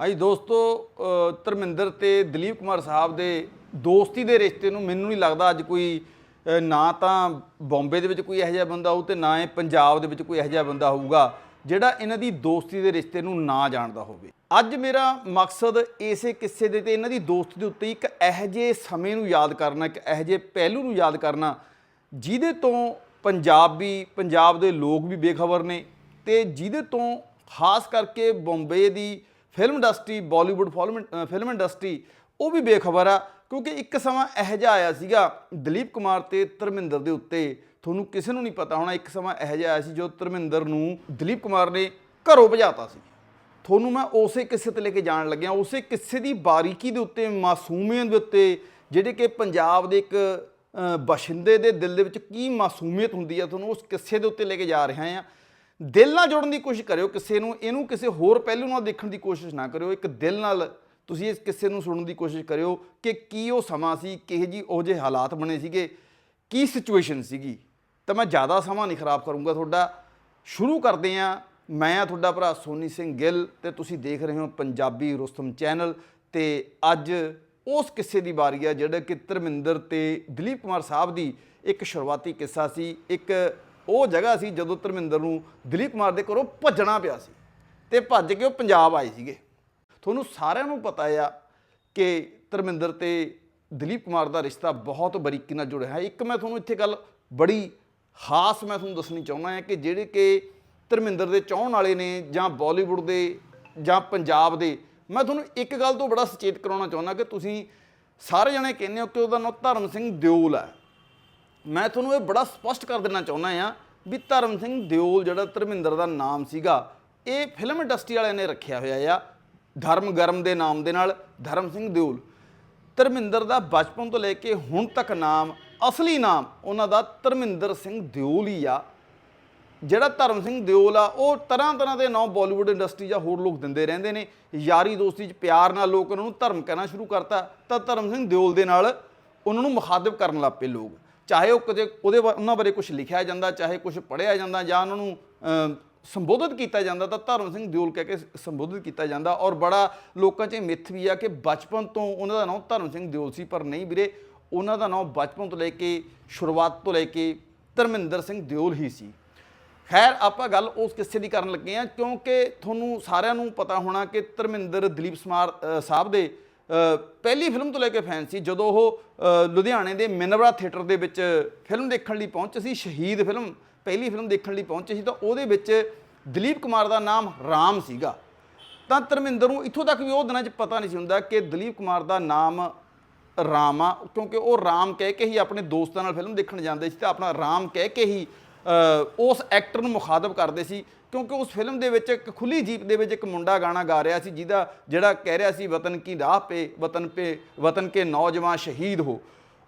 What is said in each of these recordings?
ਅੱਜ ਦੋਸਤੋ ਧਰਮਿੰਦਰ ਤੇ ਦਲੀਪ ਕੁਮਾਰ ਸਾਹਿਬ ਦੇ ਦੋਸਤੀ ਦੇ ਰਿਸ਼ਤੇ ਨੂੰ ਮੈਨੂੰ ਨਹੀਂ ਲੱਗਦਾ ਅੱਜ ਕੋਈ ਨਾ ਤਾਂ ਬੰਬੇ ਦੇ ਵਿੱਚ ਕੋਈ ਇਹੋ ਜਿਹਾ ਬੰਦਾ ਹੋਊ ਤੇ ਨਾ ਹੀ ਪੰਜਾਬ ਦੇ ਵਿੱਚ ਕੋਈ ਇਹੋ ਜਿਹਾ ਬੰਦਾ ਹੋਊਗਾ ਜਿਹੜਾ ਇਹਨਾਂ ਦੀ ਦੋਸਤੀ ਦੇ ਰਿਸ਼ਤੇ ਨੂੰ ਨਾ ਜਾਣਦਾ ਹੋਵੇ। ਅੱਜ ਮੇਰਾ ਮਕਸਦ ਇਸੇ ਕਿੱਸੇ ਦੇ ਤੇ ਇਹਨਾਂ ਦੀ ਦੋਸਤੀ ਦੇ ਉੱਤੇ ਇੱਕ ਇਹੋ ਜਿਹੇ ਸਮੇਂ ਨੂੰ ਯਾਦ ਕਰਨਾ, ਇੱਕ ਇਹੋ ਜਿਹੇ ਪਹਿਲੂ ਨੂੰ ਯਾਦ ਕਰਨਾ, ਜਿਹਦੇ ਤੋਂ ਪੰਜਾਬ ਵੀ, ਪੰਜਾਬ ਦੇ ਲੋਕ ਵੀ ਬੇਖਬਰ ਨੇ ਤੇ ਜਿਹਦੇ ਤੋਂ ਖਾਸ ਕਰਕੇ ਬੰਬੇ ਦੀ film industry Bollywood film film industry ਉਹ ਵੀ ਬੇਖਬਰ ਆ ਕਿਉਂਕਿ ਇੱਕ ਸਮਾਂ ਇਹੋ ਜਿਹਾ ਆਇਆ ਸੀਗਾ ਦਲੀਪ ਕੁਮਾਰ ਤੇ ਧਰਮਿੰਦਰ ਦੇ ਉੱਤੇ। ਤੁਹਾਨੂੰ ਕਿਸੇ ਨੂੰ ਨਹੀਂ ਪਤਾ ਹੋਣਾ ਇੱਕ ਸਮਾਂ ਇਹੋ ਜਿਹਾ ਆਇਆ ਸੀ ਜੋ ਧਰਮਿੰਦਰ ਨੂੰ ਦਲੀਪ ਕੁਮਾਰ ਨੇ ਘਰੋਂ ਭਜਾਤਾ ਸੀ। ਤੁਹਾਨੂੰ ਮੈਂ ਉਸੇ ਕਿੱਸੇ ਤੇ ਲੈ ਕੇ ਜਾਣ ਲੱਗਿਆ ਉਸੇ ਕਿੱਸੇ ਦੀ ਬਾਰੀਕੀ ਦੇ ਉੱਤੇ ਮਾਸੂਮੀਅਤ ਦੇ ਉੱਤੇ ਜਿਹੜੇ ਕਿ ਪੰਜਾਬ ਦੇ ਇੱਕ ਅ, ਬਸ਼ਿੰਦੇ ਦੇ ਦਿਲ ਦੇ ਵਿੱਚ ਕੀ ਮਾਸੂਮੀਅਤ ਹੁੰਦੀ ਆ ਤੁਹਾਨੂੰ ਉਸ ਕਿੱਸੇ ਦੇ ਉੱਤੇ ਲੈ ਕੇ ਜਾ ਰਿਹਾ ਆ ਦਿਲ ਨਾਲ ਜੋੜਨ ਦੀ ਕੋਸ਼ਿਸ਼ ਕਰਿਓ, ਕਿਸੇ ਨੂੰ, ਇਹਨੂੰ ਕਿਸੇ ਹੋਰ ਪਹਿਲੂ ਨਾਲ ਦੇਖਣ ਦੀ ਕੋਸ਼ਿਸ਼ ਨਾ ਕਰਿਓ, ਇੱਕ ਦਿਲ ਨਾਲ ਤੁਸੀਂ ਇਸ ਕਿੱਸੇ ਨੂੰ ਸੁਣਨ ਦੀ ਕੋਸ਼ਿਸ਼ ਕਰਿਓ ਕਿ ਕੀ ਉਹ ਸਮਾਂ ਸੀ, ਕਿਹੋ ਜੀ ਉਹ ਜਿਹੇ ਹਾਲਾਤ ਬਣੇ ਸੀਗੇ, ਕੀ ਸਿਚੁਏਸ਼ਨ ਸੀਗੀ। ਤਾਂ ਮੈਂ ਜ਼ਿਆਦਾ ਸਮਾਂ ਨਹੀਂ ਖਰਾਬ ਕਰੂੰਗਾ ਤੁਹਾਡਾ। ਸ਼ੁਰੂ ਕਰਦੇ ਹਾਂ। ਮੈਂ ਆ ਤੁਹਾਡਾ ਭਰਾ ਸੋਨੀ ਸਿੰਘ ਗਿੱਲ ਤੇ ਤੁਸੀਂ ਦੇਖ ਰਹੇ ਹੋ ਪੰਜਾਬੀ ਰੁਸਤਮ ਚੈਨਲ ਤੇ ਅੱਜ ਉਸ ਕਿੱਸੇ ਦੀ ਵਾਰੀ ਆ, ਜਿਹੜਾ ਕਿ ਧਰਮਿੰਦਰ ਤੇ ਦਲੀਪ ਕੁਮਾਰ ਸਾਹਿਬ ਦੀ ਇੱਕ ਸ਼ੁਰੂਆਤੀ ਕਿੱਸਾ ਸੀ, ਇੱਕ ਉਹ ਜਗ੍ਹਾ ਸੀ ਜਦੋਂ ਧਰਮਿੰਦਰ ਨੂੰ ਦਲੀਪ ਕੁਮਾਰ ਦੇ ਘਰੋਂ ਭੱਜਣਾ ਪਿਆ ਸੀ ਤੇ ਭੱਜ ਕੇ ਉਹ ਪੰਜਾਬ ਆਏ ਸੀਗੇ। ਤੁਹਾਨੂੰ ਸਾਰਿਆਂ ਨੂੰ ਪਤਾ ਆ ਕਿ ਧਰਮਿੰਦਰ ਤੇ ਦਲੀਪ ਕੁਮਾਰ ਦਾ ਰਿਸ਼ਤਾ ਬਹੁਤ ਬਰੀਕੀ ਨਾਲ ਜੁੜਿਆ ਹੈ। ਇੱਕ ਮੈਂ ਤੁਹਾਨੂੰ ਇੱਥੇ ਗੱਲ ਬੜੀ ਖਾਸ ਮੈਂ ਤੁਹਾਨੂੰ ਦੱਸਣੀ ਚਾਹੁੰਦਾ ਹਾਂ ਕਿ ਜਿਹੜੇ ਕਿ ਧਰਮਿੰਦਰ ਦੇ ਚਾਹਣ ਵਾਲੇ ਨੇ ਜਾਂ ਬਾਲੀਵੁੱਡ ਦੇ ਜਾਂ ਪੰਜਾਬ ਦੇ, ਮੈਂ ਤੁਹਾਨੂੰ ਇੱਕ ਗੱਲ ਤੋਂ ਬੜਾ ਸੁਚੇਤ ਕਰਾਉਣਾ ਚਾਹੁੰਦਾ ਕਿ ਤੁਸੀਂ ਸਾਰੇ ਜਣੇ ਕਹਿੰਦੇ ਹੋ ਕਿ ਉਹਦਾ ਨਾਮ ਧਰਮ ਸਿੰਘ ਦਿਓਲ ਹੈ। ਮੈਂ ਤੁਹਾਨੂੰ ਇਹ ਬੜਾ ਸਪਸ਼ਟ ਕਰ ਦੇਣਾ ਚਾਹੁੰਦਾ ਆ ਵੀ ਧਰਮ ਸਿੰਘ ਦਿਓਲ, ਜਿਹੜਾ ਧਰਮਿੰਦਰ ਦਾ ਨਾਮ ਸੀਗਾ, ਇਹ ਫਿਲਮ ਇੰਡਸਟਰੀ ਵਾਲਿਆਂ ਨੇ ਰੱਖਿਆ ਹੋਇਆ ਆ, ਧਰਮ ਗਰਮ ਦੇ ਨਾਮ ਦੇ ਨਾਲ, ਧਰਮ ਸਿੰਘ ਦਿਓਲ। ਧਰਮਿੰਦਰ ਦਾ ਬਚਪਨ ਤੋਂ ਲੈ ਕੇ ਹੁਣ ਤੱਕ ਨਾਮ, ਅਸਲੀ ਨਾਮ, ਉਹਨਾਂ ਦਾ ਧਰਮਿੰਦਰ ਸਿੰਘ ਦਿਓਲ ਹੀ ਆ। ਜਿਹੜਾ ਧਰਮ ਸਿੰਘ ਦਿਓਲ ਆ, ਉਹ ਤਰ੍ਹਾਂ ਤਰ੍ਹਾਂ ਦੇ ਨਾਂ ਬਾਲੀਵੁੱਡ ਇੰਡਸਟਰੀ ਜਾਂ ਹੋਰ ਲੋਕ ਦਿੰਦੇ ਰਹਿੰਦੇ ਨੇ। ਯਾਰੀ ਦੋਸਤੀ 'ਚ ਪਿਆਰ ਨਾਲ ਲੋਕ ਉਹਨਾਂ ਨੂੰ ਧਰਮ ਕਹਿਣਾ ਸ਼ੁਰੂ ਕਰਤਾ, ਤਾਂ ਧਰਮ ਸਿੰਘ ਦਿਓਲ ਦੇ ਨਾਲ ਉਹਨਾਂ ਨੂੰ ਮੁਖਾਤਬ ਕਰਨ ਲੱਗ ਪਏ ਲੋਕ। ਚਾਹੇ ਉਹ ਕਦੇ ਉਹਦੇ ਬਾ- ਉਹਨਾਂ ਬਾਰੇ ਕੁਝ ਲਿਖਿਆ ਜਾਂਦਾ ਚਾਹੇ ਕੁਝ ਪੜ੍ਹਿਆ ਜਾਂਦਾ ਜਾਂ ਉਹਨਾਂ ਨੂੰ ਅਮ, ਸੰਬੋਧਿਤ ਕੀਤਾ ਜਾਂਦਾ ਤਾਂ ਧਰਮ ਸਿੰਘ ਦਿਓਲ ਕਹਿ ਕੇ ਸੰਬੋਧਿਤ ਕੀਤਾ ਜਾਂਦਾ ਔਰ ਬੜਾ ਲੋਕਾਂ 'ਚ ਇਹ ਮਿੱਥ ਵੀ ਆ ਕਿ ਬਚਪਨ ਤੋਂ ਉਹਨਾਂ ਦਾ ਨਾਮ ਧਰਮ ਸਿੰਘ ਦਿਓਲ ਸੀ ਪਰ ਨਹੀਂ ਵੀਰੇ ਉਹਨਾਂ ਦਾ ਨਾਮ ਬਚਪਨ ਤੋਂ ਲੈ ਕੇ ਸ਼ੁਰੂਆਤ ਤੋਂ ਲੈ ਕੇ ਧਰਮਿੰਦਰ ਸਿੰਘ ਦਿਓਲ ਹੀ ਸੀ। ਖੈਰ ਆਪਾਂ ਗੱਲ ਉਸ ਕਿੱਸੇ ਦੀ ਕਰਨ ਲੱਗੇ ਆ ਕਿਉਂਕਿ ਤੁਹਾਨੂੰ ਸਾਰਿਆਂ ਨੂੰ ਪਤਾ ਹੋਣਾ ਕਿ ਧਰਮਿੰਦਰ ਦਲੀਪ ਸਮਾਰ ਅ, ਸਾਹਿਬ ਦੇ ਪਹਿਲੀ ਫਿਲਮ ਤੋਂ ਲੈ ਕੇ ਫੈਨ ਸੀ, ਜਦੋਂ ਉਹ ਲੁਧਿਆਣੇ ਦੇ ਮਿਨਵਰਾ ਥੀਏਟਰ ਦੇ ਵਿੱਚ ਫਿਲਮ ਦੇਖਣ ਲਈ ਪਹੁੰਚੇ ਸੀ, ਸ਼ਹੀਦ ਫਿਲਮ, ਪਹਿਲੀ ਫਿਲਮ ਦੇਖਣ ਲਈ ਪਹੁੰਚੇ ਸੀ, ਤਾਂ ਉਹਦੇ ਵਿੱਚ ਦਲੀਪ ਕੁਮਾਰ ਦਾ ਨਾਮ ਰਾਮ ਸੀਗਾ। ਤਾਂ ਧਰਮਿੰਦਰ ਨੂੰ ਇੱਥੋਂ ਤੱਕ ਵੀ ਉਹ ਦਿਨਾਂ 'ਚ ਪਤਾ ਨਹੀਂ ਸੀ ਹੁੰਦਾ ਕਿ ਦਲੀਪ ਕੁਮਾਰ ਦਾ ਨਾਮ ਰਾਮ ਆ, ਕਿਉਂਕਿ ਉਹ ਰਾਮ ਕਹਿ ਕੇ ਹੀ ਆਪਣੇ ਦੋਸਤਾਂ ਨਾਲ ਫਿਲਮ ਦੇਖਣ ਜਾਂਦੇ ਸੀ ਤਾਂ ਆਪਣਾ ਰਾਮ ਕਹਿ ਕੇ ਹੀ ਉਸ ਐਕਟਰ ਨੂੰ ਮੁਖਾਤਬ ਕਰਦੇ ਸੀ ਕਿਉਂਕਿ ਉਸ ਫਿਲਮ ਦੇ ਵਿੱਚ ਇੱਕ ਖੁੱਲੀ ਜੀਪ ਦੇ ਵਿੱਚ ਇੱਕ ਮੁੰਡਾ ਗਾਣਾ ਗਾ ਰਿਹਾ ਸੀ ਜਿਹਦਾ ਜਿਹੜਾ ਕਹਿ ਰਿਹਾ ਸੀ, ਵਤਨ ਕੀ ਰਾਹ ਪੇ, ਵਤਨ ਪੇ, ਵਤਨ ਕੇ ਨੌਜਵਾਨ ਸ਼ਹੀਦ ਹੋ।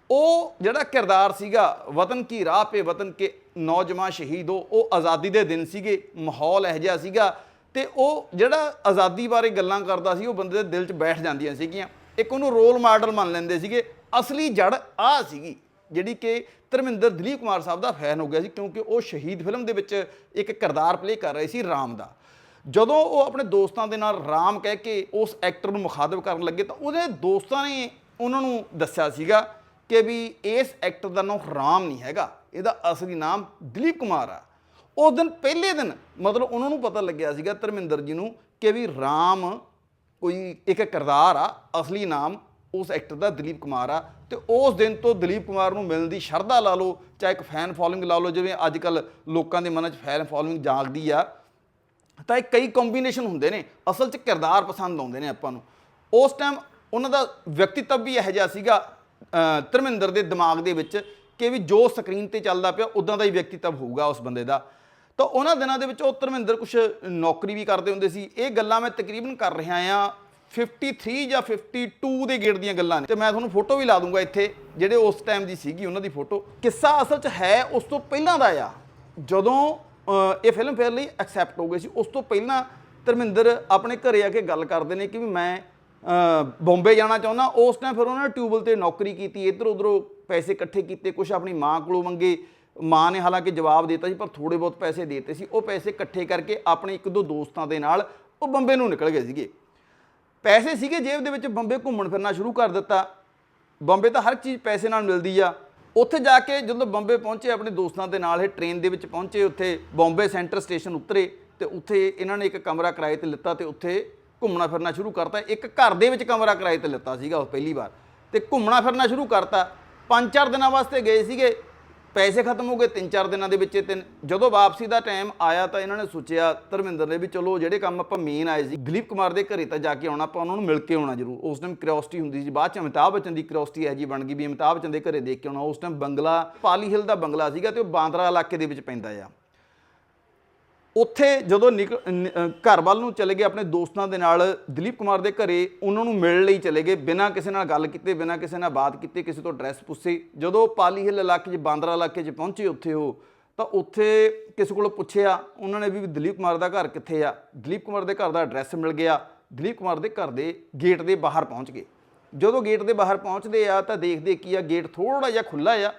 ਉਹ ਜਿਹੜਾ ਕਿਰਦਾਰ ਸੀਗਾ, ਵਤਨ ਕੀ ਰਾਹ ਪੇ, ਵਤਨ ਕੇ ਨੌਜਵਾਨ ਸ਼ਹੀਦ ਹੋ, ਉਹ ਆਜ਼ਾਦੀ ਦੇ ਦਿਨ ਸੀਗੇ, ਮਾਹੌਲ ਇਹੋ ਜਿਹਾ ਸੀਗਾ ਤੇ ਉਹ ਜਿਹੜਾ ਆਜ਼ਾਦੀ ਬਾਰੇ ਗੱਲਾਂ ਕਰਦਾ ਸੀ, ਉਹ ਬੰਦੇ ਦੇ ਦਿਲ 'ਚ ਬੈਠ ਜਾਂਦੀਆਂ ਸੀਗੀਆਂ। ਇੱਕ ਉਹਨੂੰ ਰੋਲ ਮਾਡਲ ਮੰਨ ਲੈਂਦੇ ਸੀਗੇ, ਅਸਲੀ ਜੜ ਆ ਸੀਗੀ। ਜਿਹੜੀ ਕਿ ਧਰਮਿੰਦਰ ਦਲੀਪ ਕੁਮਾਰ ਸਾਹਿਬ ਦਾ ਫੈਨ ਹੋ ਗਿਆ ਸੀ, ਕਿਉਂਕਿ ਉਹ ਸ਼ਹੀਦ ਫਿਲਮ ਦੇ ਵਿੱਚ ਇੱਕ ਕਿਰਦਾਰ ਪਲੇ ਕਰ ਰਹੇ ਸੀ ਰਾਮ ਦਾ। ਜਦੋਂ ਉਹ ਆਪਣੇ ਦੋਸਤਾਂ ਦੇ ਨਾਲ ਰਾਮ ਕਹਿ ਕੇ ਉਸ ਐਕਟਰ ਨੂੰ ਮੁਖਾਤਬ ਕਰਨ ਲੱਗੇ, ਤਾਂ ਉਹਦੇ ਦੋਸਤਾਂ ਨੇ ਉਹਨਾਂ ਨੂੰ ਦੱਸਿਆ ਸੀਗਾ ਕਿ ਵੀ ਇਸ ਐਕਟਰ ਦਾ ਨਾਮ ਰਾਮ ਨਹੀਂ ਹੈਗਾ, ਇਹਦਾ ਅਸਲੀ ਨਾਮ ਦਲੀਪ ਕੁਮਾਰ ਆ। ਉਸ ਦਿਨ ਪਹਿਲੇ ਦਿਨ ਮਤਲਬ ਉਹਨਾਂ ਨੂੰ ਪਤਾ ਲੱਗਿਆ ਸੀਗਾ ਧਰਮਿੰਦਰ ਜੀ ਨੂੰ ਕਿ ਵੀ ਰਾਮ ਕੋਈ ਇੱਕ ਕਿਰਦਾਰ ਆ, ਅਸਲੀ ਨਾਮ ਉਸ ਐਕਟਰ ਦਾ ਦਲੀਪ ਕੁਮਾਰ ਆ ਤੇ ਉਸ ਦਿਨ ਤੋਂ ਦਲੀਪ ਕੁਮਾਰ ਨੂੰ ਮਿਲਣ ਦੀ ਸ਼ਰਧਾ ਲਾ ਲਓ, ਚਾਹੇ ਇੱਕ ਫੈਨ ਫੋਲੋਇੰਗ ਲਾ ਲਓ, ਜਿਵੇਂ ਅੱਜ ਕੱਲ ਲੋਕਾਂ ਦੇ ਮਨਾਂ 'ਚ ਫੈਨ ਫੋਲੋਇੰਗ ਜਾਗਦੀ ਆ, ਤਾਂ ਇਹ ਕਈ ਕੰਬੀਨੇਸ਼ਨ ਹੁੰਦੇ ਨੇ, ਅਸਲ 'ਚ ਕਿਰਦਾਰ ਪਸੰਦ ਆਉਂਦੇ ਨੇ ਆਪਾਂ ਨੂੰ। ਉਸ ਟਾਈਮ ਉਹਨਾਂ ਦਾ ਵਿਅਕਤੀਤਵ ਵੀ ਇਹੋ ਜਿਹਾ ਸੀਗਾ ਧਰਮਿੰਦਰ ਦੇ ਦਿਮਾਗ ਦੇ ਵਿੱਚ ਕਿ ਵੀ ਜੋ ਸਕਰੀਨ ਤੇ ਚੱਲਦਾ ਪਿਆ ਉਦਾਂ ਦਾ ਹੀ ਵਿਅਕਤੀਤਵ ਹੋਊਗਾ ਉਸ ਬੰਦੇ ਦਾ। ਤਾਂ ਉਹਨਾਂ ਦਿਨਾਂ ਦੇ ਵਿੱਚ ਉਹ ਧਰਮਿੰਦਰ ਕੁਝ ਨੌਕਰੀ ਵੀ ਕਰਦੇ ਹੁੰਦੇ ਸੀ। ਇਹ ਗੱਲਾਂ ਮੈਂ ਤਕਰੀਬਨ ਕਰ ਰਿਹਾ ਆ 53 ਜਾਂ 52 ਦੇ ਗੇੜ ਦੀਆਂ ਗੱਲਾਂ ਨੇ। ਤੇ ਮੈਂ ਤੁਹਾਨੂੰ ਫੋਟੋ ਵੀ ਲਾ ਦੂੰਗਾ ਇੱਥੇ, ਜਿਹੜੇ ਉਸ ਟਾਈਮ ਦੀ ਸੀਗੀ ਉਹਨਾਂ ਦੀ ਫੋਟੋ। ਕਿੱਸਾ ਅਸਲ 'ਚ ਹੈ, ਉਸ ਤੋਂ ਪਹਿਲਾਂ ਦਾ ਆ। ਜਦੋਂ ਇਹ ਫਿਲਮ ਫੇਅਰ ਲਈ ਐਕਸੈਪਟ ਹੋ ਗਈ ਸੀ, ਉਸ ਤੋਂ ਪਹਿਲਾਂ ਧਰਮਿੰਦਰ ਆਪਣੇ ਘਰੇ ਆ ਕੇ ਗੱਲ ਕਰਦੇ ਨੇ ਕਿ ਵੀ ਮੈਂ ਬੰਬੇ ਜਾਣਾ ਚਾਹੁੰਦਾ। ਉਸ ਟਾਈਮ ਫਿਰ ਉਹਨਾਂ ਨੇ ਟਿਊਬਲ ਤੇ ਨੌਕਰੀ ਕੀਤੀ, ਇੱਧਰ ਉੱਧਰੋਂ ਪੈਸੇ ਇਕੱਠੇ ਕੀਤੇ ਕੁਝ ਆਪਣੀ ਮਾਂ ਕੋਲੋਂ ਮੰਗੇ। ਮਾਂ ਨੇ ਹਾਲਾਂਕਿ ਜਵਾਬ ਦਿੱਤਾ ਸੀ, ਪਰ ਥੋੜੇ ਬਹੁਤ ਪੈਸੇ ਦਿੱਤੇ ਸੀ। ਉਹ ਪੈਸੇ ਇਕੱਠੇ ਕਰਕੇ ਆਪਣੇ ਇੱਕ ਦੋ ਦੋਸਤਾਂ ਦੇ ਨਾਲ ਉਹ ਬੰਬੇ ਨੂੰ ਨਿਕਲ ਗਏ ਸੀਗੇ। ਪੈਸੇ ਸੀਗੇ ਜੇਬ ਦੇ ਵਿੱਚ, ਬੰਬੇ ਘੁੰਮਣ ਫਿਰਨਾ ਸ਼ੁਰੂ ਕਰ ਦਿੱਤਾ। ਬੰਬੇ ਤਾਂ ਹਰ ਚੀਜ਼ ਪੈਸੇ ਨਾਲ ਮਿਲਦੀ ਆ। ਉੱਥੇ ਜਾ ਕੇ ਜਦੋਂ ਬੰਬੇ ਪਹੁੰਚੇ, ਆਪਣੇ ਦੋਸਤਾਂ ਦੇ ਨਾਲ ਇਹ ਟ੍ਰੇਨ ਦੇ ਵਿੱਚ ਪਹੁੰਚੇ, ਉੱਥੇ ਬੰਬੇ ਸੈਂਟਰ ਸਟੇਸ਼ਨ ਉਤਰੇ ਤੇ ਉੱਥੇ ਇਹਨਾਂ ਨੇ ਇੱਕ ਕਮਰਾ ਕਿਰਾਏ ਤੇ ਲਿੱਤਾ ਤੇ ਉੱਥੇ ਘੁੰਮਣਾ ਫਿਰਨਾ ਸ਼ੁਰੂ ਕਰਤਾ। ਇੱਕ ਘਰ ਦੇ ਵਿੱਚ ਕਮਰਾ ਕਿਰਾਏ ਤੇ ਲਿੱਤਾ ਸੀਗਾ ਉਹ ਪਹਿਲੀ ਵਾਰ। ਤੇ ਘੁੰਮਣਾ ਫਿਰਨਾ ਸ਼ੁਰੂ ਕਰਤਾ। ਪੰਜ ਚਾਰ ਦਿਨਾਂ ਵਾਸਤੇ ਗਏ ਸੀਗੇ। ਪੈਸੇ ਖਤਮ ਹੋ ਗਏ ਤਿੰਨ ਚਾਰ ਦਿਨਾਂ ਦੇ ਵਿੱਚ ਇਹ ਤਿੰਨ ਜਦੋਂ ਵਾਪਸੀ ਦਾ ਟਾਈਮ ਆਇਆ ਤਾਂ ਇਹਨਾਂ ਨੇ ਸੋਚਿਆ ਧਰਮਿੰਦਰ ਨੇ ਵੀ ਚਲੋ ਜਿਹੜੇ ਕੰਮ ਆਪਾਂ ਮੇਨ ਆਏ ਸੀ, ਦਲੀਪ ਕੁਮਾਰ ਦੇ ਘਰੇ ਤਾਂ ਜਾ ਕੇ ਆਉਣਾ, ਆਪਾਂ ਉਹਨਾਂ ਨੂੰ ਮਿਲ ਕੇ ਆਉਣਾ ਜ਼ਰੂਰ। ਉਸ ਟਾਈਮ ਕਿਉਰਿਓਸਿਟੀ ਹੁੰਦੀ ਸੀ, ਬਾਅਦ ਚ ਅਮਿਤਾਭ ਬੱਚਨ ਦੀ ਕਿਉਰਿਓਸਿਟੀ ਹੈ ਜੀ ਬਣ ਗਈ ਵੀ ਅਮਿਤਾਭ ਬੱਚਨ ਦੇ ਘਰੇ ਦੇਖ ਕੇ ਆਉਣਾ। ਉਸ ਟਾਈਮ ਬੰਗਲਾ, ਪਾਲੀ ਹਿਲ ਦਾ ਬੰਗਲਾ ਸੀਗਾ ਤੇ ਉਹ ਬਾਂਦਰਾ ਇਲਾਕੇ ਦੇ ਵਿੱਚ ਪੈਂਦਾ ਆ। ਉੱਥੇ ਜਦੋਂ ਨਿਕਲ ਨ- ਘਰ ਵੱਲ ਨੂੰ ਚਲੇ ਗਏ ਆਪਣੇ ਦੋਸਤਾਂ ਦੇ ਨਾਲ, ਦਲੀਪ ਕੁਮਾਰ ਦੇ ਘਰੇ, ਉਹਨਾਂ ਨੂੰ ਮਿਲਣ ਲਈ ਚਲੇ ਗਏ, ਬਿਨਾਂ ਕਿਸੇ ਨਾਲ ਗੱਲ ਕੀਤੇ, ਬਿਨਾਂ ਕਿਸੇ ਨਾਲ ਬਾਤ ਕੀਤੇ, ਕਿਸੇ ਤੋਂ ਐਡਰੈਸ ਪੁੱਛੇ। ਜਦੋਂ ਪਾਲੀ ਹਿੱਲ ਇਲਾਕੇ 'ਚ, ਬਾਂਦਰਾ ਇਲਾਕੇ 'ਚ ਪਹੁੰਚੇ ਉੱਥੇ ਉਹ, ਤਾਂ ਉੱਥੇ ਕਿਸੇ ਕੋਲੋਂ ਪੁੱਛਿਆ, ਉਹਨਾਂ ਨੇ ਵੀ ਦਲੀਪ ਕੁਮਾਰ ਦਾ ਘਰ ਕਿੱਥੇ ਆ? ਦਲੀਪ ਕੁਮਾਰ ਦੇ ਘਰ ਦਾ ਐਡਰੈਸ ਮਿਲ ਗਿਆ। ਦਲੀਪ ਕੁਮਾਰ ਦੇ ਘਰ ਦੇ ਗੇਟ ਦੇ ਬਾਹਰ ਪਹੁੰਚ ਗਏ। ਜਦੋਂ ਗੇਟ ਦੇ ਬਾਹਰ ਪਹੁੰਚਦੇ ਆ, ਤਾਂ ਦੇਖਦੇ ਕੀ ਆ, ਗੇਟ ਥੋੜਾ ਜਿਹਾ ਖੁੱਲਾ ਆ,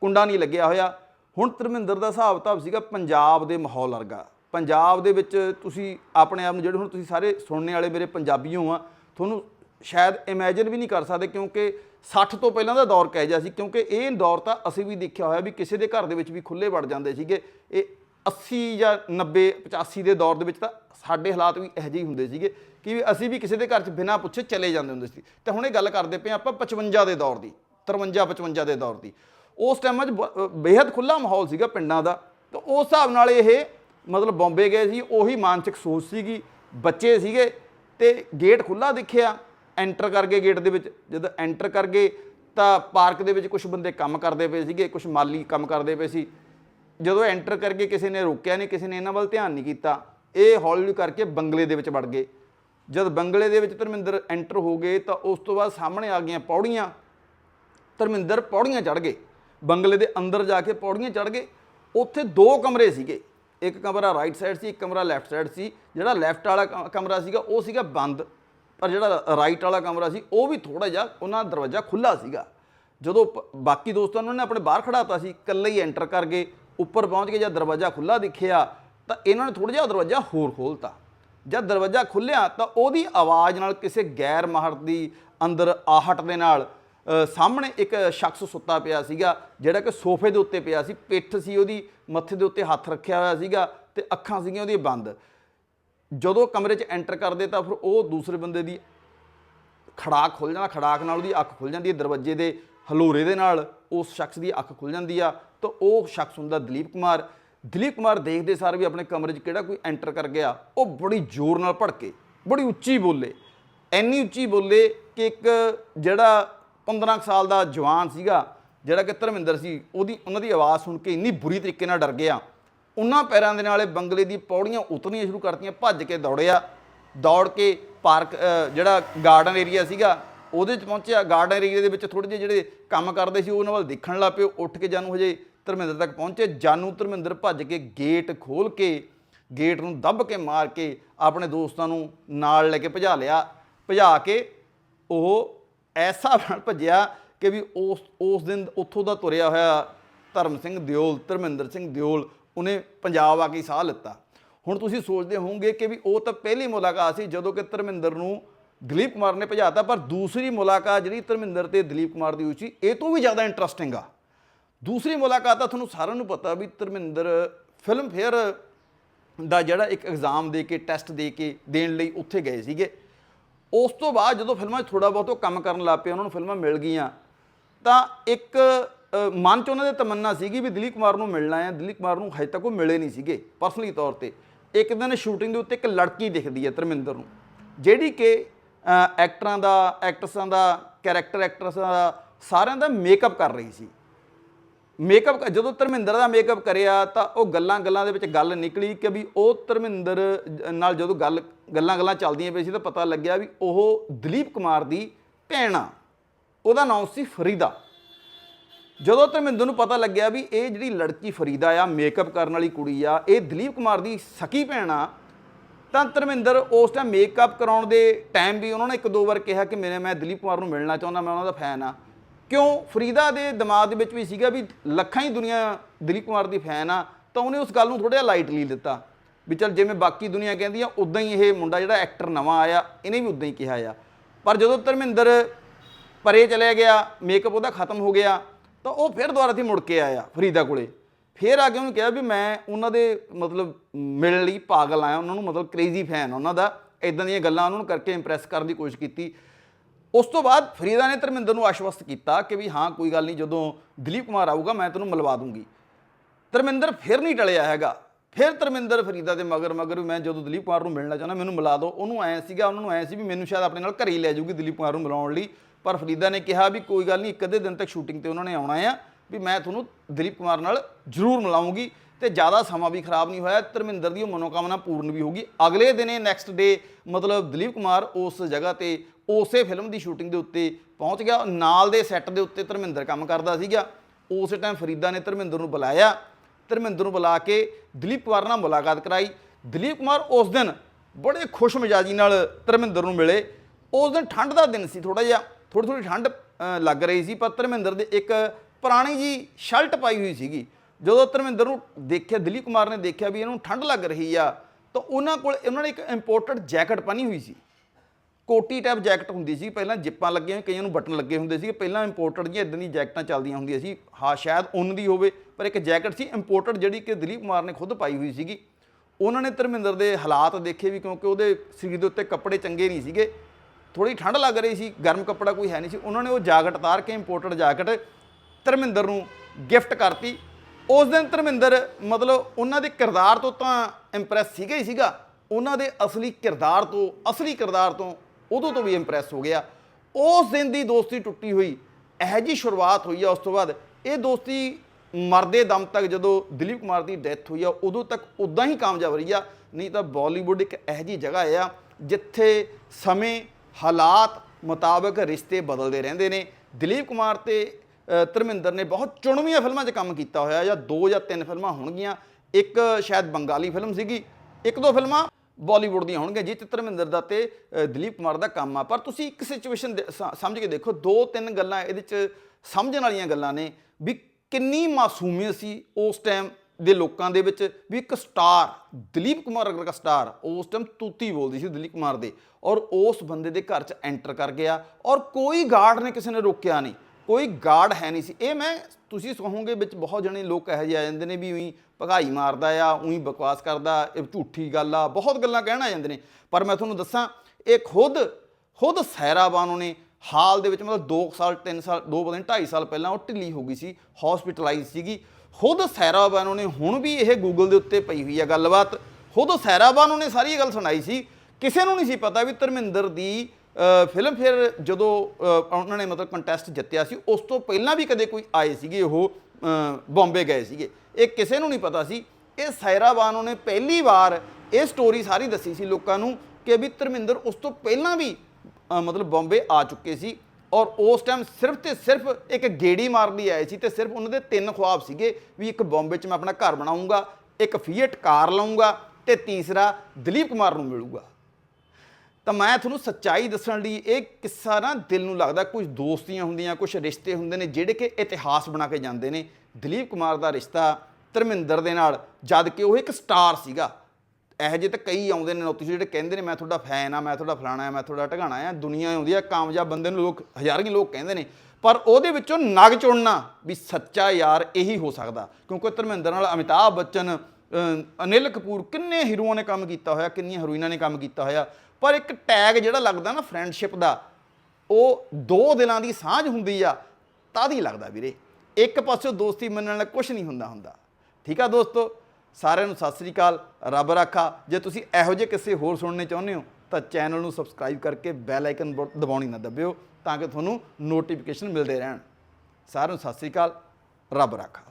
ਕੁੰਡਾ ਨਹੀਂ ਲੱਗਿਆ ਹੋਇਆ। ਹੁਣ ਧਰਮਿੰਦਰ ਦਾ ਹਿਸਾਬ ਕਿਤਾਬ ਸੀਗਾ, ਪੰਜਾਬ ਦੇ ਮਾਹੌਲ ਵਰਗਾ। ਪੰਜਾਬ ਦੇ ਵਿੱਚ ਤੁਸੀਂ ਆਪਣੇ ਆਪ ਨੂੰ ਜਿਹੜੇ ਹੁਣ ਤੁਸੀਂ ਸਾਰੇ ਸੁਣਨੇ ਵਾਲੇ ਮੇਰੇ ਪੰਜਾਬੀਓ ਆ ਤੁਹਾਨੂੰ ਸ਼ਾਇਦ ਇਮੇਜਿਨ ਵੀ ਨਹੀਂ ਕਰ ਸਕਦੇ ਕਿਉਂਕਿ 60 ਤੋਂ ਪਹਿਲਾਂ ਦਾ ਦੌਰ ਕਹਿ ਜਾ ਸੀ ਕਿਉਂਕਿ ਇਹ ਦੌਰ ਤਾਂ ਅਸੀਂ ਵੀ ਦੇਖਿਆ ਹੋਇਆ ਵੀ ਕਿਸੇ ਦੇ ਘਰ ਦੇ ਵਿੱਚ ਵੀ ਖੁੱਲੇ ਵੜ ਜਾਂਦੇ ਸੀਗੇ। ਇਹ 80 ਜਾਂ 90 85 ਦੇ ਦੌਰ ਦੇ ਵਿੱਚ ਤਾਂ ਸਾਡੇ ਹਾਲਾਤ ਵੀ ਇਹੋ ਜਿਹੇ ਹੁੰਦੇ ਸੀਗੇ ਕਿ ਵੀ ਅਸੀਂ ਵੀ ਕਿਸੇ ਦੇ ਘਰ 'ਚ ਬਿਨਾਂ ਪੁੱਛੇ ਚਲੇ ਜਾਂਦੇ ਹੁੰਦੇ ਸੀ। ਤੇ ਹੁਣ ਇਹ ਗੱਲ ਕਰਦੇ ਪਏ ਆਪਾਂ 55 ਦੇ ਦੌਰ ਦੀ 53 55 ਦੇ ਦੌਰ ਦੀ। ਉਸ ਟਾਈਮ 'ਚ ਬ- ਅ, ਬੇहद ਖੁੱਲਾ ਮਾਹੌਲ ਸੀਗਾ ਪਿੰਡਾਂ ਦਾ। ਤਾਂ ਉਸ ਹਿਸਾਬ ਨਾਲ ਇਹ ਮਤਲਬ ਬੰਬੇ ਗਏ ਸੀ, ਉਹੀ ਮਾਨਸਿਕ ਸੋਚ ਸੀਗੀ। ਬੱਚੇ ਸੀਗੇ ਤੇ ਗੇਟ ਖੁੱਲਾ ਦਿਖਿਆ ਐਂਟਰ ਕਰ ਗਏ ਗੇਟ ਦੇ ਵਿੱਚ। ਜਦੋਂ ਐਂਟਰ ਕਰ ਗਏ, ਤਾਂ ਪਾਰਕ ਦੇ ਵਿੱਚ ਕੁਝ ਬੰਦੇ ਕੰਮ ਕਰਦੇ ਪਏ ਸੀਗੇ ਕੁਝ ਮਾਲੀ ਕੰਮ ਕਰਦੇ ਪਏ ਸੀ। ਜਦੋਂ ਐਂਟਰ ਕਰਕੇ ਕਿਸੇ ਨੇ ਰੋਕਿਆ ਨਹੀਂ ਕਿਸੇ ਨੇ ਇਹਨਾਂ ਵੱਲ ਧਿਆਨ ਨਹੀਂ ਕੀਤਾ। ਇਹ ਹੌਲੀ ਹੌਲੀ ਕਰਕੇ ਬੰਗਲੇ ਦੇ ਵਿੱਚ ਵੜ ਗਏ। ਜਦ ਬੰਗਲੇ ਦੇ ਵਿੱਚ ਧਰਮਿੰਦਰ ਐਂਟਰ ਹੋ ਗਏ, ਤਾਂ ਉਸ ਤੋਂ ਬਾਅਦ ਸਾਹਮਣੇ ਆ ਗਈਆਂ ਪੌੜੀਆਂ। ਧਰਮਿੰਦਰ ਪੌੜੀਆਂ ਚੜ ਗਏ। ਬੰਗਲੇ ਦੇ ਅੰਦਰ ਜਾ ਕੇ ਪੌੜੀਆਂ ਚੜ ਗਏ। ਉੱਥੇ ਦੋ ਕਮਰੇ ਸੀਗੇ। ਇੱਕ ਕਮਰਾ ਰਾਈਟ ਸਾਈਡ ਸੀ, ਇੱਕ ਕਮਰਾ ਲੈਫਟ ਸਾਈਡ ਸੀ। ਜਿਹੜਾ ਲੈਫਟ ਵਾਲਾ ਕ- ਕਮਰਾ ਸੀਗਾ, ਉਹ ਸੀਗਾ ਬੰਦ। ਪਰ ਜਿਹੜਾ ਰਾਈਟ ਵਾਲਾ ਕਮਰਾ ਸੀ, ਉਹ ਵੀ ਥੋੜਾ ਜਿਹਾ ਉਹਨਾਂ ਦਾ ਦਰਵਾਜ਼ਾ ਖੁੱਲਾ ਸੀਗਾ। ਜਦੋਂ ਪ- ਬਾਕੀ ਦੋਸਤਾਂ ਨੂੰ ਨੇ ਆਪਣੇ ਬਾਹਰ ਖੜਾਤਾ ਸੀ, ਇਕੱਲੇ ਹੀ ਐਂਟਰ ਕਰ ਗਏ, ਉੱਪਰ ਪਹੁੰਚ ਕੇ ਜਦ ਦਰਵਾਜ਼ਾ ਖੁੱਲਾ ਦਿਖਿਆ, ਤਾਂ ਇਹਨਾਂ ਨੇ ਥੋੜਾ ਜਿਹਾ ਦਰਵਾਜ਼ਾ ਹੋਰ ਖੋਲਤਾ ਜਦ ਦਰਵਾਜ਼ਾ ਖੁੱਲਿਆ ਤਾਂ ਉਹਦੀ ਆਵਾਜ਼ ਨਾਲ ਕਿਸੇ ਗੈਰ ਮਾਹਰ ਦੀ ਅੰਦਰ ਆਹਟ ਦੇ ਨਾਲ ਸਾਹਮਣੇ ਇੱਕ ਸ਼ਖਸ ਸੁੱਤਾ ਪਿਆ ਸੀਗਾ, ਜਿਹੜਾ ਕਿ ਸੋਫੇ ਦੇ ਉੱਤੇ ਪਿਆ ਸੀ, ਪਿੱਠ ਸੀ ਉਹਦੀ, ਮੱਥੇ ਦੇ ਉੱਤੇ ਹੱਥ ਰੱਖਿਆ ਹੋਇਆ ਸੀਗਾ ਤੇ ਅੱਖਾਂ ਸੀਗੀਆਂ ਉਹਦੀਆਂ ਬੰਦ। ਜਦੋਂ ਕਮਰੇ 'ਚ ਐਂਟਰ ਕਰਦੇ ਤਾਂ ਫਿਰ ਉਹ ਦੂਸਰੇ ਬੰਦੇ ਦੀ ਖੜਾਕ ਖੁੱਲ ਜਾਣਾ ਖੜਾਕ ਨਾਲ ਉਹਦੀ ਅੱਖ ਖੁੱਲ ਜਾਂਦੀ ਹੈ, ਦਰਵਾਜ਼ੇ ਦੇ ਹਲੋਰੇ ਦੇ ਨਾਲ ਉਸ ਸ਼ਖਸ ਦੀ ਅੱਖ ਖੁੱਲ ਜਾਂਦੀ ਆ। ਤਾਂ ਉਹ ਸ਼ਖਸ ਹੁੰਦਾ ਦਲੀਪ ਕੁਮਾਰ। ਦਲੀਪ ਕੁਮਾਰ ਦੇਖਦੇ ਸਾਰ ਵੀ ਆਪਣੇ ਕਮਰੇ 'ਚ ਕਿਹੜਾ ਕੋਈ ਐਂਟਰ ਕਰ ਗਿਆ, ਉਹ ਬੜੀ ਜ਼ੋਰ ਨਾਲ ਭੜਕੇ, ਬੜੀ ਉੱਚੀ ਬੋਲੇ। ਐਨੀ ਉੱਚੀ ਬੋਲੇ ਕਿ ਇੱਕ ਜਿਹੜਾ 15 ਕੁ ਸਾਲ ਦਾ ਜਵਾਨ ਸੀਗਾ, ਜਿਹੜਾ ਕਿ ਧਰਮਿੰਦਰ ਸੀ, ਉਹਦੀ, ਉਹਨਾਂ ਦੀ ਆਵਾਜ਼ ਸੁਣ ਕੇ ਇੰਨੀ ਬੁਰੀ ਤਰੀਕੇ ਨਾਲ ਡਰ ਗਿਆ। ਉਹਨਾਂ ਪੈਰਾਂ ਦੇ ਨਾਲ ਇਹ ਬੰਗਲੇ ਦੀ ਪੌੜੀਆਂ ਉਤਰਨੀਆਂ ਸ਼ੁਰੂ ਕਰਤੀਆਂ, ਭੱਜ ਕੇ ਦੌੜਿਆ। ਦੌੜ ਕੇ ਪਾਰਕ ਜਿਹੜਾ ਗਾਰਡਨ ਏਰੀਆ ਸੀਗਾ, ਉਹਦੇ 'ਚ ਪਹੁੰਚਿਆ। ਗਾਰਡਨ ਏਰੀਆ ਦੇ ਵਿੱਚ ਥੋੜੇ ਜਿਹੇ ਜਿਹੜੇ ਕੰਮ ਕਰਦੇ ਸੀ ਉਹਨਾਂ ਵੱਲ ਦੇਖਣ ਲੱਗ ਪਏ। ਉੱਠ ਕੇ ਜਾਨੂ ਹਜੇ ਧਰਮਿੰਦਰ ਤੱਕ ਪਹੁੰਚੇ। ਜਾਨੂ ਧਰਮਿੰਦਰ ਭੱਜ ਕੇ ਗੇਟ ਖੋਲ ਕੇ, ਗੇਟ ਨੂੰ ਦੱਬ ਕੇ ਮਾਰ ਕੇ ਆਪਣੇ ਦੋਸਤਾਂ ਨੂੰ ਨਾਲ ਲੈ ਕੇ ਭਜਾ ਲਿਆ। ਭਜਾ ਕੇ ਉਹ ਐਸਾ ਬਣ ਭੱਜਿਆ ਕਿ ਵੀ ਉਸ ਉਸ ਦਿਨ ਉੱਥੋਂ ਦਾ ਤੁਰਿਆ ਹੋਇਆ ਧਰਮ ਸਿੰਘ ਦਿਓਲ, ਧਰਮਿੰਦਰ ਸਿੰਘ ਦਿਓਲ, ਉਹਨੇ ਪੰਜਾਬ ਆ ਕੇ ਸਾਹ ਲਿੱਤਾ। ਹੁਣ ਤੁਸੀਂ ਸੋਚਦੇ ਹੋਵੋਗੇ ਕਿ ਵੀ ਉਹ ਤਾਂ ਪਹਿਲੀ ਮੁਲਾਕਾਤ ਸੀ ਜਦੋਂ ਕਿ ਧਰਮਿੰਦਰ ਨੂੰ ਦਲੀਪ ਕੁਮਾਰ ਨੇ ਭਜਾਤਾ, ਪਰ ਦੂਸਰੀ ਮੁਲਾਕਾਤ ਜਿਹੜੀ ਧਰਮਿੰਦਰ ਤੇ ਦਲੀਪ ਕੁਮਾਰ ਦੀ ਹੋਈ ਸੀ, ਇਹ ਤੋਂ ਵੀ ਜ਼ਿਆਦਾ ਇੰਟਰਸਟਿੰਗ ਆ। ਦੂਸਰੀ ਮੁਲਾਕਾਤ ਤਾਂ ਤੁਹਾਨੂੰ ਸਾਰਿਆਂ ਨੂੰ ਪਤਾ ਵੀ ਧਰਮਿੰਦਰ ਫਿਲਮ ਫੇਅਰ ਦਾ ਜਿਹੜਾ ਇੱਕ ਐਗਜ਼ਾਮ ਦੇ ਕੇ ਟੈਸਟ ਦੇ ਕੇ ਦੇਣ ਲਈ ਉੱਥੇ ਗਏ ਸੀਗੇ। ਉਸ ਤੋਂ ਬਾਅਦ ਜਦੋਂ ਫਿਲਮਾਂ 'ਚ ਥੋੜਾ ਬਹੁਤ ਉਹ ਕੰਮ ਕਰਨ ਲੱਗ ਪਏ, ਉਹਨਾਂ ਨੂੰ ਫਿਲਮਾਂ ਮਿਲ ਗਈਆਂ, ਤਾਂ ਇੱਕ ਮਨ 'ਚ ਉਹਨਾਂ ਦੇ ਤਮੰਨਾ ਸੀਗੀ ਵੀ ਦਿਲੀਪ ਕੁਮਾਰ ਨੂੰ ਮਿਲਣਾ ਹੈ ਦਿਲੀਪ ਕੁਮਾਰ ਨੂੰ ਹਜੇ ਤੱਕ ਉਹ ਮਿਲੇ ਨਹੀਂ ਸੀਗੇ, ਪਰਸਨਲੀ ਤੌਰ ਤੇ। ਇੱਕ ਦਿਨ ਸ਼ੂਟਿੰਗ ਦੇ ਉੱਤੇ ਇੱਕ ਲੜਕੀ ਦਿਖਦੀ ਹੈ, ਧਰਮਿੰਦਰ ਨੂੰ, ਜਿਹੜੀ ਕਿ ਐਕਟਰਾਂ ਦਾ, ਐਕਟਰਸਾਂ ਦਾ, ਕੈਰੈਕਟਰ ਐਕਟਰਸਾਂ ਦਾ, ਸਾਰਿਆਂ ਦਾ ਮੇਕਅਪ ਕਰ ਰਹੀ ਸੀ। ਮੇਕਅਪ, ਜਦੋਂ ਧਰਮਿੰਦਰ ਦਾ ਮੇਕਅਪ ਕਰਿਆ, ਤਾਂ ਉਹ ਗੱਲਾਂ ਗੱਲਾਂ ਦੇ ਵਿੱਚ ਗੱਲ ਨਿਕਲੀ ਕਿ ਵੀ ਉਹ ਧਰਮਿੰਦਰ ਨਾਲ ਜਦੋਂ ਗੱਲ ਗੱਲਾਂ ਗੱਲਾਂ ਚੱਲਦੀਆਂ ਪਈਆਂ ਸੀ ਤਾਂ ਪਤਾ ਲੱਗਿਆ ਵੀ ਉਹ ਦਲੀਪ ਕੁਮਾਰ ਦੀ ਭੈਣ ਆ। ਉਹਦਾ ਨਾਮ ਸੀ ਫਰੀਦਾ। ਜਦੋਂ ਧਰਮਿੰਦਰ ਨੂੰ ਪਤਾ ਲੱਗਿਆ ਵੀ ਇਹ ਜਿਹੜੀ ਲੜਕੀ ਫਰੀਦਾ ਆ ਮੇਕਅਪ ਕਰਨ ਵਾਲੀ ਕੁੜੀ ਆ, ਇਹ ਦਲੀਪ ਕੁਮਾਰ ਦੀ ਸਕੀ ਭੈਣ ਆ, ਤਾਂ ਧਰਮਿੰਦਰ ਉਸ ਟਾਈਮ ਮੇਕਅਪ ਕਰਾਉਣ ਦੇ ਟਾਈਮ ਵੀ ਉਹਨਾਂ ਨੇ ਇੱਕ ਦੋ ਵਾਰ ਕਿਹਾ ਕਿ ਮੇਰੇ ਮੈਂ ਦਲੀਪ ਕੁਮਾਰ ਨੂੰ ਮਿਲਣਾ ਚਾਹੁੰਦਾ, ਮੈਂ ਉਹਨਾਂ ਦਾ ਫੈਨ ਆ। ਕਿਉਂ? ਫਰੀਦਾ ਦੇ ਦਿਮਾਗ ਦੇ ਵਿੱਚ ਵੀ ਸੀਗਾ ਵੀ ਲੱਖਾਂ ਹੀ ਦੁਨੀਆ ਦਲੀਪ ਕੁਮਾਰ ਦੀ ਫੈਨ ਆ, ਤਾਂ ਉਹਨੇ ਉਸ ਗੱਲ ਨੂੰ ਥੋੜਾ ਜਿਹਾ ਲਾਈਟਲੀ ਦਿੱਤਾ। ਵੀ ਚਲ ਜਿਵੇਂ ਬਾਕੀ ਦੁਨੀਆ ਕਹਿੰਦੀ ਆ ਉਦਾਂ ਹੀ ਇਹ ਮੁੰਡਾ ਜਿਹੜਾ ਐਕਟਰ ਨਵਾਂ ਆਇਆ, ਇਹਨੇ ਵੀ ਉਦਾਂ ਹੀ ਕਿਹਾ ਆ। ਪਰ ਜਦੋਂ ਧਰਮਿੰਦਰ ਪਰੇ ਚਲਿਆ ਗਿਆ ਮੇਕਅਪ ਉਹਦਾ ਖਤਮ ਹੋ ਗਿਆ, ਤਾਂ ਉਹ ਫਿਰ ਦੁਬਾਰਾ ਤੇ ਮੁੜ ਕੇ ਆਇਆ, ਫਰੀਦਾ ਕੋਲੇ। ਫਿਰ ਆ ਕੇ ਉਹਨੂੰ ਕਿਹਾ ਵੀ ਮੈਂ ਉਹਨਾਂ ਦੇ ਮਤਲਬ ਮਿਲਣ ਲਈ ਪਾਗਲ ਆਇਆ, ਉਹਨਾਂ ਨੂੰ ਮਤਲਬ ਕ੍ਰੇਜ਼ੀ ਫੈਨ ਉਹਨਾਂ ਦਾ। ਇਦਾਂ ਦੀਆਂ ਗੱਲਾਂ ਉਹਨਾਂ ਨੂੰ ਕਰਕੇ ਇੰਪ੍ਰੈਸ ਕਰਨ ਦੀ ਕੋਸ਼ਿਸ਼ ਕੀਤੀ। ਉਸ ਤੋਂ ਬਾਅਦ ਫਰੀਦਾ ਨੇ ਧਰਮਿੰਦਰ ਨੂੰ ਆਸ਼ਵਸਤ ਕੀਤਾ ਕਿ ਵੀ ਹਾਂ, ਕੋਈ ਗੱਲ ਨਹੀਂ, ਜਦੋਂ ਦਿਲੀਪ ਕੁਮਾਰ ਆਊਗਾ, ਮੈਂ ਤੈਨੂੰ ਮਿਲਵਾ ਦੂੰਗੀ। ਧਰਮਿੰਦਰ ਫਿਰ ਨਹੀਂ ਟਲਿਆ ਹੈਗਾ। ਫਿਰ ਧਰਮਿੰਦਰ ਫਰੀਦਾ ਦੇ ਮਗਰ ਮਗਰ ਵੀ ਮੈਂ ਜਦੋਂ ਦਲੀਪ ਕੁਮਾਰ ਨੂੰ ਮਿਲਣਾ ਚਾਹੁੰਦਾ, ਮੈਨੂੰ ਮਿਲਾ ਦਿਓ। ਉਹਨੂੰ ਐ ਸੀਗਾ, ਉਹਨਾਂ ਨੂੰ ਐ ਸੀ ਵੀ ਮੈਨੂੰ ਸ਼ਾਇਦ ਆਪਣੇ ਨਾਲ ਘਰੇ ਹੀ ਲੈ ਜਾਊਗੀ ਦਲੀਪ ਕੁਮਾਰ ਨੂੰ ਮਿਲਾਉਣ ਲਈ। ਪਰ ਫਰੀਦਾ ਨੇ ਕਿਹਾ ਵੀ ਕੋਈ ਗੱਲ ਨਹੀਂ, ਇੱਕ ਅੱਧੇ ਦਿਨ ਤੱਕ ਸ਼ੂਟਿੰਗ ਤੇ ਉਹਨਾਂ ਨੇ ਆਉਣਾ ਆ ਵੀ ਮੈਂ ਤੁਹਾਨੂੰ ਦਲੀਪ ਕੁਮਾਰ ਨਾਲ ਜ਼ਰੂਰ ਮਿਲਾਉਂਗੀ ਤੇ ਜ਼ਿਆਦਾ ਸਮਾਂ ਵੀ ਖਰਾਬ ਨਹੀਂ ਹੋਇਆ, ਧਰਮਿੰਦਰ ਦੀ ਉਹ ਮਨੋਕਾਮਨਾ ਪੂਰਨ ਵੀ ਹੋਗੀ ਅਗਲੇ ਦਿਨੇ ਨੈਕਸਟ ਡੇ ਮਤਲਬ ਦਲੀਪ ਕੁਮਾਰ ਉਸ ਜਗ੍ਹਾ ਤੇ ਉਸੇ ਫਿਲਮ ਦੀ ਸ਼ੂਟਿੰਗ ਦੇ ਉੱਤੇ ਪਹੁੰਚ ਗਿਆ। ਨਾਲ ਦੇ ਸੈੱਟ ਦੇ ਉੱਤੇ ਧਰਮਿੰਦਰ ਕੰਮ ਕਰਦਾ ਸੀਗਾ। ਉਸੇ ਟਾਈਮ ਫਰੀਦਾ ਨੇ ਧਰਮਿੰਦਰ ਨੂੰ ਬੁਲਾਇਆ। ਧਰਮਿੰਦਰ ਨੂੰ ਬੁਲਾ ਕੇ ਦਲੀਪ ਕੁਮਾਰ ਨਾਲ ਮੁਲਾਕਾਤ ਕਰਾਈ। ਦਲੀਪ ਕੁਮਾਰ ਉਸ ਦਿਨ ਬੜੇ ਖੁਸ਼ ਮਿਜਾਜੀ ਨਾਲ ਧਰਮਿੰਦਰ ਨੂੰ ਮਿਲੇ। ਉਸ ਦਿਨ ਠੰਡ ਦਾ ਦਿਨ ਸੀ ਥੋੜਾ ਜਿਹਾ ਥੋੜੀ ਥੋੜੀ ਠੰਡ ਲੱਗ ਰਹੀ ਸੀ, ਪਰ ਧਰਮਿੰਦਰ ਦੇ ਇੱਕ ਪੁਰਾਣੀ ਜੀ ਸ਼ਰਟ ਪਾਈ ਹੋਈ ਸੀਗੀ। ਜਦੋਂ ਧਰਮਿੰਦਰ ਨੂੰ ਦੇਖਿਆ, ਦਲੀਪ ਕੁਮਾਰ ਨੇ ਦੇਖਿਆ ਵੀ ਇਹਨੂੰ ਠੰਡ ਲੱਗ ਰਹੀ ਆ, ਤਾਂ ਉਹਨਾਂ ਕੋਲ, ਉਹਨਾਂ ਨੇ ਇੱਕ ਇੰਪੋਰਟਡ ਜੈਕਟ ਪਾਣੀ ਹੋਈ ਸੀ। ਕੋਟੀ ਟਾਈਪ ਜੈਕਟ ਹੁੰਦੀ ਸੀ ਪਹਿਲਾਂ ਜਿੱਪਾਂ ਲੱਗੀਆਂ ਹੋਈਆਂ, ਕਈਆਂ ਨੂੰ ਬਟਨ ਲੱਗੇ ਹੁੰਦੇ ਸੀ ਪਹਿਲਾਂ ਇੰਪੋਰਟਡ ਜਿਹੀਆਂ ਇਦਾਂ ਦੀ ਜੈਕਟਾਂ ਚੱਲਦੀਆਂ ਹੁੰਦੀਆਂ ਸੀ ਹਾਂ ਸ਼ਾਇਦ ਉਨ ਦੀ ਹੋਵੇ ਪਰ ਇੱਕ ਜੈਕਟ ਸੀ ਇੰਪੋਰਟਡ ਜਿਹੜੀ ਕਿ ਦਲੀਪ ਕੁਮਾਰ ਨੇ ਖੁਦ ਪਾਈ ਹੋਈ ਸੀਗੀ। ਉਹਨਾਂ ਨੇ ਧਰਮਿੰਦਰ ਦੇ ਹਾਲਾਤ ਦੇਖੇ ਵੀ ਕਿਉਂਕਿ ਉਹਦੇ ਸਰੀਰ ਦੇ ਉੱਤੇ ਕੱਪੜੇ ਚੰਗੇ ਨਹੀਂ ਸੀਗੇ ਥੋੜੀ ਠੰਡ ਲੱਗ ਰਹੀ ਸੀ ਗਰਮ ਕੱਪੜਾ ਕੋਈ ਹੈ ਨਹੀਂ ਸੀ ਉਹਨਾਂ ਨੇ ਉਹ ਜਾਕਟ ਤਾਰ ਕੇ ਇੰਪੋਰਟਡ ਜਾਕਟ ਧਰਮਿੰਦਰ ਨੂੰ ਗਿਫਟ ਕਰਤੀ। ਉਸ ਦਿਨ ਧਰਮਿੰਦਰ ਮਤਲਬ ਉਹਨਾਂ ਦੇ ਕਿਰਦਾਰ ਤੋਂ ਤਾਂ ਇੰਪ੍ਰੈਸ ਸੀਗਾ ਹੀ ਸੀਗਾ ਉਹਨਾਂ ਦੇ ਅਸਲੀ ਕਿਰਦਾਰ ਤੋਂ ਅਸਲੀ ਕਿਰਦਾਰ ਤੋਂ ਉਦੋਂ ਤੋਂ ਵੀ ਇੰਪ੍ਰੈਸ ਹੋ ਗਿਆ। ਉਸ ਦਿਨ ਦੀ ਦੋਸਤੀ ਟੁੱਟੀ ਹੋਈ। ਇਹੋ ਜੀ ਸ਼ੁਰੂਆਤ ਹੋਈ ਆ ਉਸ ਤੋਂ ਬਾਅਦ। ਇਹ ਦੋਸਤੀ ਮਰਦੇ ਦਮ ਤੱਕ ਜਦੋਂ ਦਿਲੀਪ ਕੁਮਾਰ ਦੀ ਡੈਥ ਹੋਈ ਆ, ਉਦੋਂ ਤੱਕ ਉਦਾਂ ਹੀ ਕਾਮਯਾਬ ਰਹੀ ਆ। ਨਹੀਂ ਤਾਂ ਬਾਲੀਵੁੱਡ ਇੱਕ ਇਹੋ ਜੀ ਜਗ੍ਹਾ ਆ, ਜਿੱਥੇ ਸਮੇਂ, ਹਾਲਾਤ ਮੁਤਾਬਕ ਰਿਸ਼ਤੇ ਬਦਲਦੇ ਰਹਿੰਦੇ ਨੇ। ਦਿਲੀਪ ਕੁਮਾਰ ਤੇ ਧਰਮਿੰਦਰ ਨੇ ਬਹੁਤ ਚੁਣਵੀਆਂ ਫਿਲਮਾਂ 'ਚ ਕੰਮ ਕੀਤਾ ਹੋਇਆ ਜਾਂ ਦੋ ਜਾਂ ਤਿੰਨ ਫਿਲਮਾਂ ਹੋਣਗੀਆਂ। ਇੱਕ ਸ਼ਾਇਦ ਬੰਗਾਲੀ ਫਿਲਮ ਸੀਗੀ, ਇੱਕ ਦੋ ਫਿਲਮਾਂ ਬਾਲੀਵੁੱਡ ਦੀਆਂ ਹੋਣਗੀਆਂ, ਜੀ 'ਚ ਧਰਮਿੰਦਰ ਦਾ ਤੇ ਦਲੀਪ ਕੁਮਾਰ ਦਾ ਕੰਮ ਆ। ਪਰ ਤੁਸੀਂ ਇੱਕ ਸਿਚੁਏਸ਼ਨ ਸਮਝ ਕੇ ਦੇਖੋ ਦੋ ਤਿੰਨ ਗੱਲਾਂ ਇਹਦੇ 'ਚ ਸਮਝਣ ਵਾਲੀਆਂ ਗੱਲਾਂ ਨੇ ਵੀ ਕਿੰਨੀ ਮਾਸੂਮੀਅਤ ਸੀ ਉਸ ਟਾਈਮ ਦੇ ਲੋਕਾਂ ਦੇ ਵਿੱਚ ਵੀ ਇੱਕ ਸਟਾਰ ਦਲੀਪ ਕੁਮਾਰ ਵਰਗਾ ਸਟਾਰ ਉਸ ਟਾਈਮ ਤੂਤੀ ਬੋਲਦੀ ਸੀ ਦਲੀਪ ਕੁਮਾਰ ਦੇ। ਔਰ ਉਸ ਬੰਦੇ ਦੇ ਘਰ 'ਚ ਐਂਟਰ ਕਰ ਗਿਆ। ਔਰ ਕੋਈ ਗਾਰਡ ਨੇ ਕਿਸੇ ਨੇ ਰੋਕਿਆ ਨਹੀਂ। ਕੋਈ ਗਾਰਡ ਹੈ ਨਹੀਂ ਸੀ। ਇਹ ਮੈਂ ਤੁਸੀਂ ਕਹੋਗੇ ਵਿੱਚ ਬਹੁਤ ਜਣੇ ਲੋਕ ਇਹੋ ਜਿਹੇ ਆ ਜਾਂਦੇ ਨੇ ਵੀ ਉਹੀ ਭਗਾਈ ਮਾਰਦਾ ਆ, ਉਹੀ ਬਕਵਾਸ ਕਰਦਾ, ਇਹ ਝੂਠੀ ਗੱਲ ਆ, ਬਹੁਤ ਗੱਲਾਂ ਕਹਿਣ ਆ ਜਾਂਦੇ ਨੇ। ਪਰ ਮੈਂ ਤੁਹਾਨੂੰ ਦੱਸਾਂ, ਇਹ ਖੁਦ ਖੁਦ ਸੈਰਾ ਬਾਨੋ ਨੇ ਹਾਲ ਦੇ ਵਿੱਚ ਮਤਲਬ 2 ਸਾਲ 3 ਸਾਲ 2 ਪਤਾ ਨਹੀਂ 2.5 ਸਾਲ ਪਹਿਲਾਂ ਉਹ ਢਿੱਲੀ ਹੋ ਗਈ ਸੀ ਹਸਪੀਟਲਾਈਜ਼ ਸੀਗੀ। ਖੁਦ ਸੈਰਾ ਬਾਨੋ ਨੇ ਹੁਣ ਵੀ ਇਹ ਗੂਗਲ ਦੇ ਉੱਤੇ ਪਈ ਹੋਈ ਆ ਗੱਲਬਾਤ। ਖੁਦ ਸੈਰਾ ਬਾਨੋ ਨੇ ਸਾਰੀ ਇਹ ਗੱਲ ਸੁਣਾਈ ਸੀ। ਕਿਸੇ ਨੂੰ ਨਹੀਂ ਸੀ ਪਤਾ ਵੀ ਧਰਮਿੰਦਰ ਦੀ ਫਿਲਮ ਫੇਅਰ ਜਦੋਂ ਉਹਨਾਂ ਨੇ ਮਤਲਬ ਕੰਟੈਸਟ ਜਿੱਤਿਆ ਸੀ ਉਸ ਤੋਂ ਪਹਿਲਾਂ ਵੀ ਕਦੇ ਕੋਈ ਆਏ ਸੀਗੇ ਉਹ ਅ, ਬੰਬੇ ਗਏ ਸੀਗੇ। ਇਹ ਕਿਸੇ ਨੂੰ ਨਹੀਂ ਪਤਾ ਸੀ। ਇਹ ਸਾਇਰਾ ਬਾਨੋ ਨੇ ਪਹਿਲੀ ਵਾਰ ਇਹ ਸਟੋਰੀ ਸਾਰੀ ਦੱਸੀ ਸੀ ਲੋਕਾਂ ਨੂੰ ਕਿ ਵੀ ਧਰਮਿੰਦਰ ਉਸ ਤੋਂ ਪਹਿਲਾਂ ਵੀ ਮਤਲਬ ਬੰਬੇ ਆ ਚੁੱਕੇ ਸੀ ਔਰ ਉਸ ਟਾਈਮ ਸਿਰਫ ਤੇ ਸਿਰਫ ਇੱਕ ਗੇੜੀ ਮਾਰਨ ਲਈ ਆਏ ਸੀ ਤੇ ਸਿਰਫ ਉਹਨਾਂ ਦੇ ਤਿੰਨ ਖੁਆਬ ਸੀਗੇ ਵੀ ਇੱਕ ਬੰਬੇ 'ਚ ਮੈਂ ਆਪਣਾ ਘਰ ਬਣਾਉਂਗਾ ਇੱਕ ਫੀਟ ਕਾਰ ਲਵਾਂਗਾ ਤੇ ਤੀਸਰਾ ਦਲੀਪ ਕੁਮਾਰ ਨੂੰ ਮਿਲੂਗਾ। ਤਾਂ ਮੈਂ ਤੁਹਾਨੂੰ ਸੱਚਾਈ ਦੱਸਣ ਲਈ ਇਹ ਕਿੱਸਾ ਨਾ ਦਿਲ ਨੂੰ ਲੱਗਦਾ, ਕੁਝ ਦੋਸਤੀਆਂ ਹੁੰਦੀਆਂ, ਕੁਝ ਰਿਸ਼ਤੇ ਹੁੰਦੇ ਨੇ ਜਿਹੜੇ ਕਿ ਇਤਿਹਾਸ ਬਣਾ ਕੇ ਜਾਂਦੇ ਨੇ। ਦਲੀਪ ਕੁਮਾਰ ਦਾ ਰਿਸ਼ਤਾ ਧਰਮਿੰਦਰ ਦੇ ਨਾਲ, ਜਦ ਕਿ ਉਹ ਇੱਕ ਸਟਾਰ ਸੀਗਾ। ਇਹੋ ਜਿਹੇ ਤਾਂ ਕਈ ਆਉਂਦੇ ਨੇ, ਤੁਸੀਂ ਜਿਹੜੇ ਕਹਿੰਦੇ ਨੇ, ਮੈਂ ਤੁਹਾਡਾ ਫੈਨ ਆ, ਮੈਂ ਤੁਹਾਡਾ ਫਲਾਣਾ ਆ, ਮੈਂ ਤੁਹਾਡਾ ਢਗਾਣਾ ਆ, ਦੁਨੀਆ ਆਉਂਦੀ ਆ, ਕਾਮਯਾਬ ਬੰਦੇ ਨੂੰ ਲੋਕ, ਹਜ਼ਾਰਾਂ ਹੀ ਲੋਕ ਕਹਿੰਦੇ ਨੇ। ਪਰ ਉਹਦੇ ਵਿੱਚੋਂ ਨਗ ਚੁਣਨਾ ਵੀ ਸੱਚਾ ਯਾਰ ਇਹੀ ਹੋ ਸਕਦਾ, ਕਿਉਂਕਿ ਧਰਮਿੰਦਰ ਨਾਲ ਅਮਿਤਾਭ ਬੱਚਨ ਅਨਿਲ ਕਪੂਰ ਕਿੰਨੇ ਹੀਰੋਆਂ ਨੇ ਕੰਮ ਕੀਤਾ ਹੋਇਆ, ਕਿੰਨੀਆਂ ਹੀਰੋਇਨਾਂ ਨੇ ਕੰਮ ਕੀਤਾ ਹੋਇਆ। ਪਰ ਇੱਕ ਟੈਗ ਜਿਹੜਾ ਲੱਗਦਾ ਨਾ ਫਰੈਂਡਸ਼ਿਪ ਦਾ, ਉਹ ਦੋ ਦਿਲਾਂ ਦੀ ਸਾਂਝ ਹੁੰਦੀ ਆ, ਤਦ ਹੀ ਲੱਗਦਾ ਵੀਰੇ। ਇੱਕ ਪਾਸੇ ਦੋਸਤੀ ਮੰਨਣ ਨਾਲ ਕੁਝ ਨਹੀਂ ਹੁੰਦਾ ਹੁੰਦਾ। ਠੀਕ ਆ ਦੋਸਤੋ? ਸਾਰਿਆਂ ਨੂੰ ਸਤਿ ਸ੍ਰੀ ਅਕਾਲ, ਰੱਬ ਰਾਖਾ। ਜੇ ਤੁਸੀਂ ਇਹੋ ਜਿਹੇ ਕਿਸੇ ਹੋਰ ਸੁਣਨੇ ਚਾਹੁੰਦੇ ਹੋ, ਤਾਂ ਚੈਨਲ ਨੂੰ ਸਬਸਕ੍ਰਾਈਬ ਕਰਕੇ ਬੈਲ ਆਈਕਨ ਦਬਾਉਣੀ ਨਾ ਦੱਬਿਓ, ਤਾਂ ਕਿ ਤੁਹਾਨੂੰ ਨੋਟੀਫਿਕੇਸ਼ਨ ਮਿਲਦੇ ਰਹਿਣ। ਸਾਰਿਆਂ ਨੂੰ ਸਤਿ ਸ੍ਰੀ ਅਕਾਲ, ਰੱਬ ਰਾਖਾ।